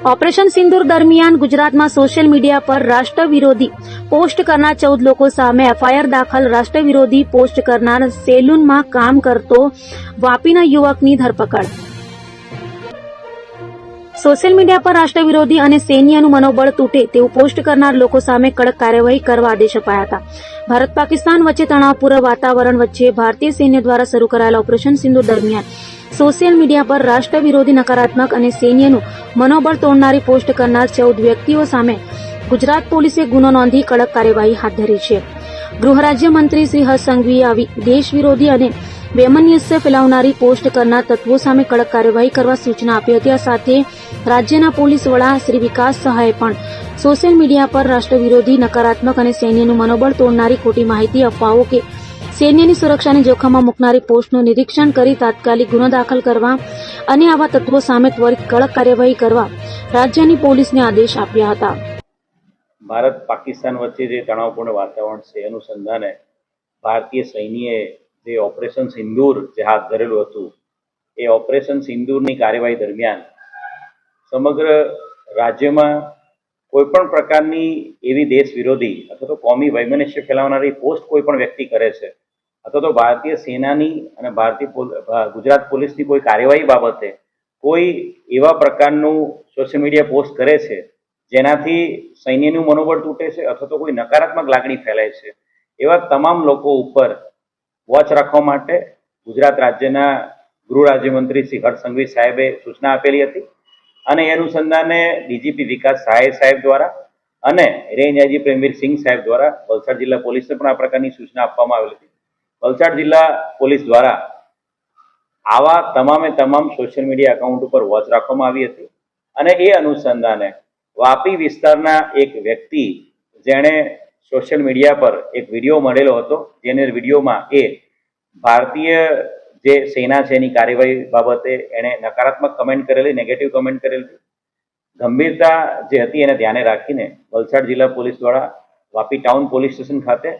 Operation સિંદુર દરમિયાન ગુજરાતમાં social media પર રાષ્ટ્ર વિરોધી પોસ્ટ કરનાર ચૌદ લોકો સામે એફઆઈઆર દાખલ. રાષ્ટ્ર વિરોધી પોસ્ટ કરનાર સેલૂનમાં કામ કરતો વાપીના યુવકની ધરપકડ. સોશિયલ મીડિયા પર રાષ્ટ્ર વિરોધી અને સૈન્યનું મનોબળ તૂટે તેવું પોસ્ટ કરનાર લોકો સામે કડક કાર્યવાહી કરવા આદેશ અપાયા હતા. ભારત પાકિસ્તાન વચ્ચે તણાવપૂર્ણ વાતાવરણ વચ્ચે ભારતીય સૈન્ય દ્વારા શરૂ કરાયેલા ઓપરેશન સિંધુ દરમિયાન સોશિયલ મીડિયા પર રાષ્ટ્ર વિરોધી નકારાત્મક અને સૈન્યનું મનોબળ તોડનારી પોસ્ટ કરનાર ચૌદ વ્યક્તિઓ સામે ગુજરાત પોલીસે ગુનો નોંધી કડક કાર્યવાહી હાથ ધરી છે. ગૃહ રાજ્યમંત્રી શ્રી હર્ષ સંઘવીએ આવી દેશ વિરોધી અને બેમનસ્ય ફેલાવનારી પોસ્ટ કરનાર તત્વો સામે કડક કાર્યવાહી કરવા સૂચના આપી હતી. આ સાથે રાજ્યના પોલીસ વડા શ્રી વિકાસ સહાયે પણ સોશિયલ મીડિયા પર રાષ્ટ્ર વિરોધી નકારાત્મક અને સૈન્યનું મનોબળ તોડનારી ખોટી માહિતી અફવાઓ કે સૈન્યની સુરક્ષાને જોખમમાં મૂકનારી પોસ્ટનું નિરીક્ષણ કરી તાત્કાલિક ગુનો દાખલ કરવા અને આવા તત્વો સામે ત્વરિત કડક કાર્યવાહી કરવા રાજ્યની પોલીસને આદેશ આપ્યા હતા. ભારત પાકિસ્તાન વચ્ચે જે તણાવપૂર્ણ વાતાવરણ છે, અનુસંધાને ભારતીય સૈન્યએ જે ઓપરેશન સિંદૂર જે હાથ ધરેલું હતું, એ ઓપરેશન સિંદૂરની કાર્યવાહી દરમિયાન સમગ્ર રાજ્યમાં કોઈ પણ પ્રકારની એવી દેશ વિરોધી અથવા તો કોમી વૈમનસ્ય ફેલાવનારી પોસ્ટ કોઈ પણ વ્યક્તિ કરે છે અથવા તો ભારતીય સેનાની અને ભારતીય ગુજરાત પોલીસની કોઈ કાર્યવાહી બાબતે કોઈ એવા પ્રકારનું સોશિયલ મીડિયા પોસ્ટ કરે છે, જેનાથી સૈન્યનું મનોબળ તૂટે છે અથવા તો કોઈ નકારાત્મક લાગણી ફેલાય છે, એવા તમામ લોકો ઉપર વોચ રાખવા માટે ગુજરાત રાજ્યના ગૃહ રાજ્યમંત્રી શ્રી હર્ષ સંઘવી સાહેબે સૂચના આપેલી હતી અને એ અનુસંધાને ડીજીપી વિકાસ સહાય સાહેબ દ્વારા અને રેન્જ આઈજી પ્રેમવીર સિંહ સાહેબ દ્વારા વલસાડ જિલ્લા પોલીસને પણ આ પ્રકારની સૂચના આપવામાં આવેલી હતી. વલસાડ જિલ્લા પોલીસ દ્વારા આવા તમામે તમામ સોશિયલ મીડિયા એકાઉન્ટ ઉપર વોચ રાખવામાં આવી હતી અને એ અનુસંધાને વાપી વિસ્તારના એક વ્યક્તિ જેણે સોશિયલ મીડિયા પર એક વીડિયો મળેલો હતો. જેને વિડીયોમાં એ ભારતીય જે સેના છે એની કાર્યવાહી બાબતે એણે નકારાત્મક કમેન્ટ કરેલી નેગેટિવ કમેન્ટ કરેલી ગંભીરતા જે હતી એને ધ્યાને રાખીને વલસાડ જિલ્લા પોલીસ દ્વારા વાપી ટાઉન પોલીસ સ્ટેશન ખાતે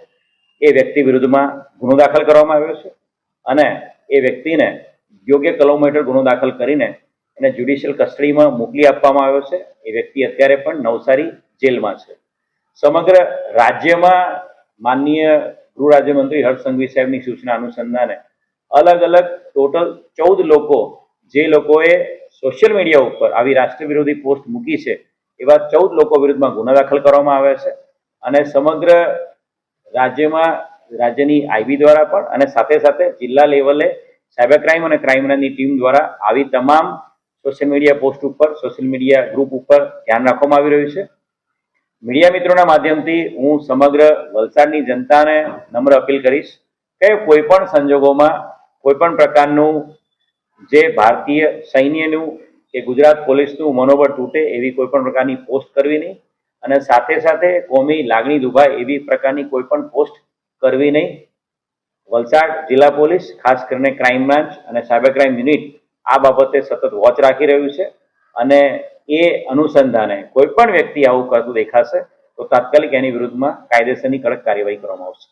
એ વ્યક્તિ વિરુદ્ધમાં ગુનો દાખલ કરવામાં આવ્યો છે અને એ વ્યક્તિને યોગ્ય કલમ હેઠળ ગુનો દાખલ કરીને એને જ્યુડિશિયલ કસ્ટડીમાં મોકલી આપવામાં આવ્યો છે. એ વ્યક્તિ અત્યારે પણ નવસારી જેલમાં છે. સમગ્ર રાજ્યમાં માનનીય ગૃહ રાજ્યમંત્રી હર્ષ સંઘવી સાહેબની સૂચના અનુસંધાને અલગ અલગ ટોટલ ચૌદ લોકો જે લોકોએ સોશિયલ મીડિયા ઉપર આવી રાષ્ટ્ર વિરોધી પોસ્ટ મૂકી છે, એવા ચૌદ લોકો વિરુદ્ધમાં ગુનો દાખલ કરવામાં આવે છે. અને સમગ્ર રાજ્યમાં, રાજ્યની આઈબી દ્વારા પણ અને સાથે સાથે જિલ્લા લેવલે સાયબર ક્રાઇમ અને ક્રાઇમની ટીમ દ્વારા આવી તમામ સોશિયલ મીડિયા પોસ્ટ ઉપર, સોશિયલ મીડિયા ગ્રુપ ઉપર ધ્યાન રાખવામાં આવી રહ્યું છે. મીડિયા મિત્રોના માધ્યમથી હું સમગ્ર વલસાડની જનતાને નમ્ર અપીલ કરીશ કે કોઈ પણ સંજોગોમાં, કોઈ પણ પ્રકારનું જે ભારતીય સૈન્યનું કે ગુજરાત પોલીસનું મનોબળ તૂટે એવી કોઈ પણ પ્રકારની પોસ્ટ કરવી નહીં. અને સાથે સાથે કોમી લાગણી દુભાય એવી પ્રકારની કોઈ પણ પોસ્ટ કરવી નહીં. વલસાડ જિલ્લા પોલીસ, ખાસ કરીને ક્રાઇમ બ્રાન્ચ અને સાયબર ક્રાઇમ યુનિટ આ બાબતે સતત વોચ રાખી રહ્યું છે અને એ અનુસંધાને કોઈ પણ વ્યક્તિ આવું કરતું દેખાશે તો તાત્કાલિક એની વિરુદ્ધમાં કાયદેસરની કડક કાર્યવાહી કરવામાં આવશે.